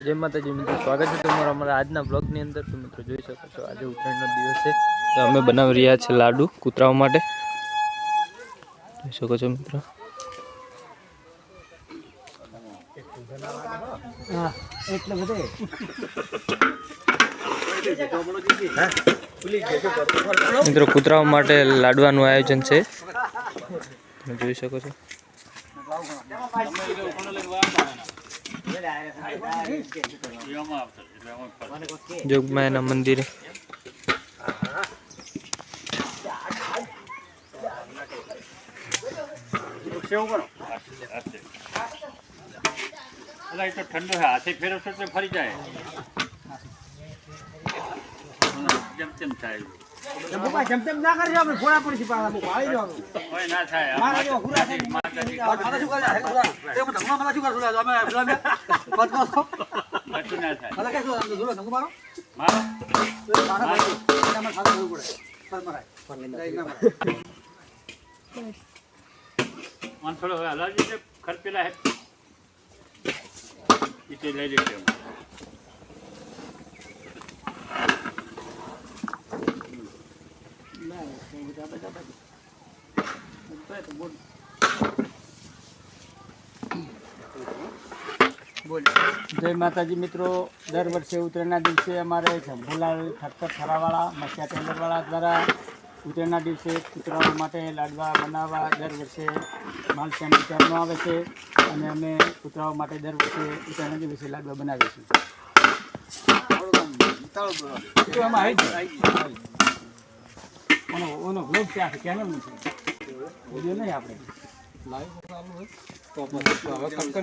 જય માતાજી મિત્રો સ્વાગત છે તમારા અમારા આજના બ્લોગની અંદર. તો મિત્રો જોઈ શકો છો આજે ઉત્તરાયણનો દિવસ છે. તો અમે બનાવી રહ્યા છે લાડુ કૂતરાઓ માટે. જોઈ શકો છો મિત્રો. મિત્રો કૂતરાઓ માટે લાડવાનું આયોજન છે. તમે જોઈ શકો છો. જોગમાયાના મંદિરે. ઠંડો છે હાથે ફેરવશો તો ફરી જાય. જેમ તેમ થાય. જેમ તેમ ના કરજો આપણે ઘોડા પડી પાછા બહુ ભાળી જવાનું હોય ના થાય. મારા જેવા હુરા થાય મારા શું કરે છે હુરા એ હું ધંગમાં મારા શું કરે છે અમે પેલા બદમાશ છો. કશું ના થાય. અલા કે શું આમ જોડો ધંગો મારો? મારો? મારા ભાઈ એને અમારે સાથે પડે. પર મરાય. પર ના મરાય થોડો હવે હલાવજો છે ખર પેલા હે. ઈટે લઈ લેશે જય માતાજી મિત્રો દર વર્ષે ઉત્તરાયણના દિવસે અમારે જંભુલાલ ઠક્કર થરાવાળા મસ્યા ટેલરવાળા દ્વારા ઉત્તરાયણના દિવસે કૂતરાઓ માટે લાડવા બનાવવા દર વર્ષે માલ સેમ્પલ આવે છે અને અમે કૂતરાઓ માટે દર વર્ષે ઉત્તરાયણના દિવસે લાડવા બનાવીએ છીએ. તો બ્લોગ છે, આ જાય. ઓનો ઓનો vlog છે આ ચેનલનું છે વીડિયો નહીં આપણે